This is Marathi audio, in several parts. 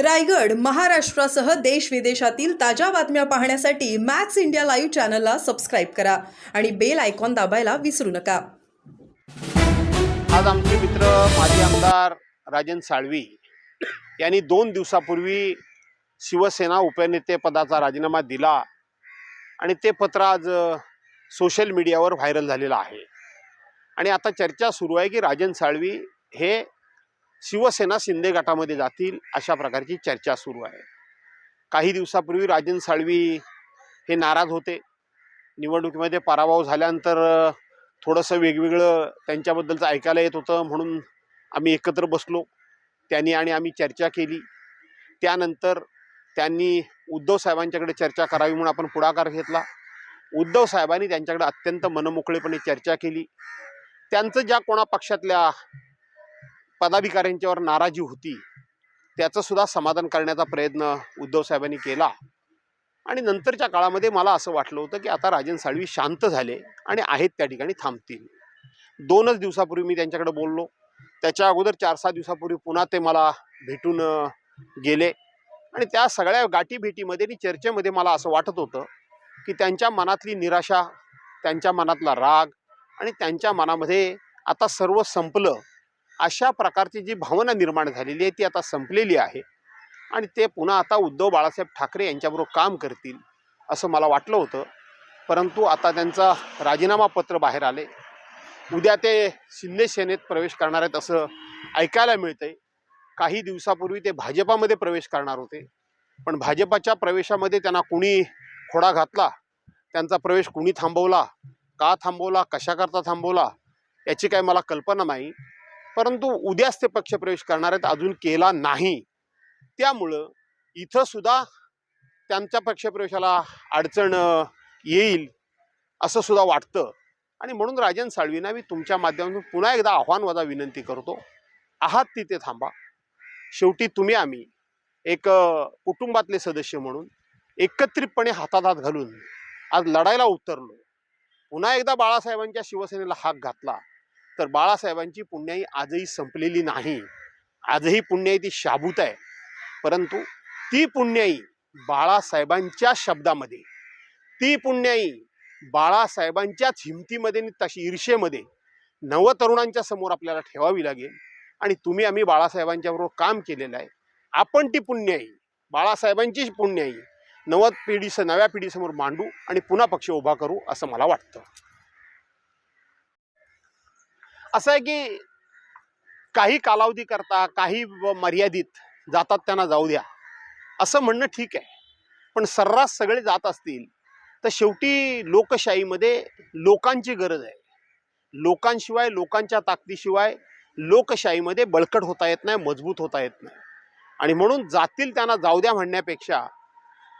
रायगड महाराष्ट्रासह देश विदेशातील ताज्या बातम्या पाहण्यासाठी मॅक्स इंडिया लाईव्ह चॅनलला सबस्क्राईब करा आणि बेल आयकॉन दाबायला विसरू नका. आज आमचे मित्र माजी आमदार राजन साळवी यांनी दोन दिवसापूर्वी शिवसेना उपनेते पदाचा राजीनामा दिला आणि ते पत्र आज सोशल मीडियावर व्हायरल झालेलं आहे. आणि आता चर्चा सुरू आहे की राजन साळवी हे शिवसेना शिंदे गटामध्ये जातील अशा प्रकारची चर्चा सुरू आहे. काही दिवसापूर्वी राजन साळवी हे नाराज होते. निवडणुकीमध्ये पराभव झाल्यानंतर थोडंसं वेगवेगळं त्यांच्याबद्दलचं ऐकायला येत होतं म्हणून आम्ही एकत्र बसलो. त्यांनी आणि आम्ही चर्चा केली. त्यानंतर त्यांनी उद्धव साहेबांच्याकडे चर्चा करावी म्हणून आपण पुढाकार घेतला. उद्धव साहेबांनी त्यांच्याकडे अत्यंत मनमोकळेपणे चर्चा केली. त्यांचं ज्या कोणा पक्षातल्या पदाधिकाऱ्यांच्यावर नाराजी होती त्याचं सुद्धा समाधान करण्याचा प्रयत्न उद्धव साहेबांनी केला. आणि नंतरच्या काळामध्ये मला असं वाटलं होतं की आता राजन साळवी शांत झाले आणि आहेत त्या ठिकाणी थांबतील. दोनच दिवसापूर्वी मी त्यांच्याकडे बोललो. त्याच्या अगोदर चार सहा दिवसापूर्वी पुन्हा ते मला भेटून गेले. आणि त्या सगळ्या गाठीभेटीमध्ये आणि चर्चेमध्ये मला असं वाटत होतं की त्यांच्या मनातली निराशा त्यांच्या मनातला राग आणि त्यांच्या मनामध्ये आता सर्व संपलं. अशा प्रकारची जी भावना निर्माण झालेली आहे ती आता संपलेली आहे. आणि ते पुन्हा आता उद्धव बाळासाहेब ठाकरे यांच्याबरोबर काम करतील असं मला वाटलं होतं. परंतु आता त्यांचा राजीनामा पत्र बाहेर आले. उद्या ते शिंदे सेनेत प्रवेश करणार आहेत असं ऐकायला मिळतंय. काही दिवसापूर्वी ते भाजपामध्ये प्रवेश करणार होते. पण भाजपाच्या प्रवेशामध्ये त्यांना कुणी खोडा घातला? त्यांचा प्रवेश कुणी थांबवला? का थांबवला? कशाकरता थांबवला? याची काही मला कल्पना नाही. परंतु उद्याच ते पक्षप्रवेश करणार आहेत अजून केला नाही. त्यामुळं इथं सुद्धा त्यांच्या पक्षप्रवेशाला अडचण येईल असं सुद्धा वाटतं. आणि म्हणून राजन साळवींना मी तुमच्या माध्यमातून पुन्हा एकदा आव्हान वजा विनंती करतो. आहात तिथे थांबा. शेवटी तुम्ही आम्ही एक कुटुंबातले सदस्य म्हणून एकत्रितपणे हातात हात घालून आज लढायला उतरलो. पुन्हा एकदा बाळासाहेबांच्या शिवसेनेला हाक घातला. तर बाळासाहेबांची पुण्याई आजही संपलेली नाही. आजही पुण्याई ती शाबूत आहे. परंतु ती पुण्याई बाळासाहेबांच्या शब्दामध्ये ती पुण्याई बाळासाहेबांच्याच हिमतीमध्ये आणि तशी ईर्षेमध्ये नवतरुणांच्या समोर आपल्याला ठेवावी लागेल. आणि तुम्ही आम्ही बाळासाहेबांच्या बरोबर काम केलेलं आहे. आपण ती पुण्याई बाळासाहेबांचीच पुण्याई नवत पिढी नव्या पिढीसमोर मांडू आणि पुन्हा पक्ष उभा करू असं मला वाटतं. असं आहे की काही कालावधी करता काही मर्यादित जातात त्यांना जाऊ द्या. असं म्हणणं ठीक आहे. पण सर्रास सगळे जात असतील तर शेवटी लोकशाहीमध्ये लोकांची गरज आहे. लोकांशिवाय लोकांच्या ताकदीशिवाय लोकशाहीमध्ये बळकट होता येत नाही मजबूत होता येत नाही. आणि म्हणून जातील त्यांना जाऊ द्या म्हणण्यापेक्षा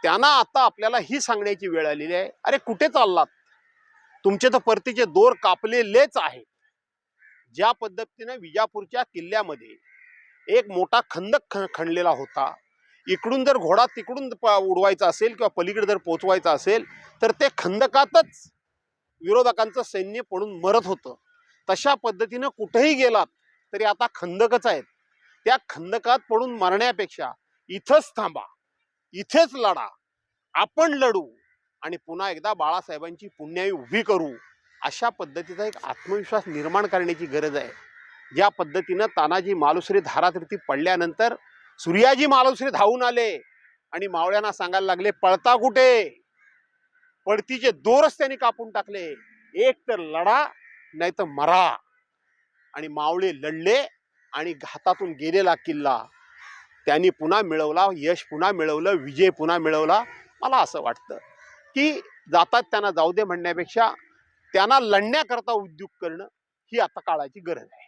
त्यांना आता आपल्याला ही सांगण्याची वेळ आलेली आहे. अरे कुठे चाललात? तुमचे तर परतीचे दोर कापलेलेच आहेत. ज्या पद्धतीनं विजापूरच्या किल्ल्यामध्ये एक मोठा खंदक ख खणलेला होता इकडून जर घोडा तिकडून प- उडवायचा असेल किंवा पलीकडे जर पोचवायचा असेल तर ते खंदकातच विरोधकांचं सैन्य पडून मरत होतं. तशा पद्धतीनं कुठेही गेलात तरी आता खंदकच आहेत. त्या खंदकात पडून मरण्यापेक्षा इथंच थांबा इथेच लढा आपण लढू आणि पुन्हा एकदा बाळासाहेबांची पुण्याई उभी करू. अशा पद्धतीचा एक आत्मविश्वास निर्माण करण्याची गरज आहे. ज्या पद्धतीनं तानाजी मालुसरे धारातीर्थी पडल्यानंतर सूर्याजी मालुसरे धावून आले आणि मावळ्यांना सांगायला लागले पळता कुठे? पळतीचे दोरच त्यांनी कापून टाकले. एक तर लढा नाही तर मरा. आणि मावळे लढले आणि घातातून गेलेला किल्ला. त्यांनी पुन्हा मिळवला यश पुन्हा मिळवलं विजय पुन्हा मिळवला. मला असं वाटतं की जातात त्यांना जाऊ दे म्हणण्यापेक्षा त्यांना लढण्याकरता उद्योग करणं ही आता काळाची गरज आहे.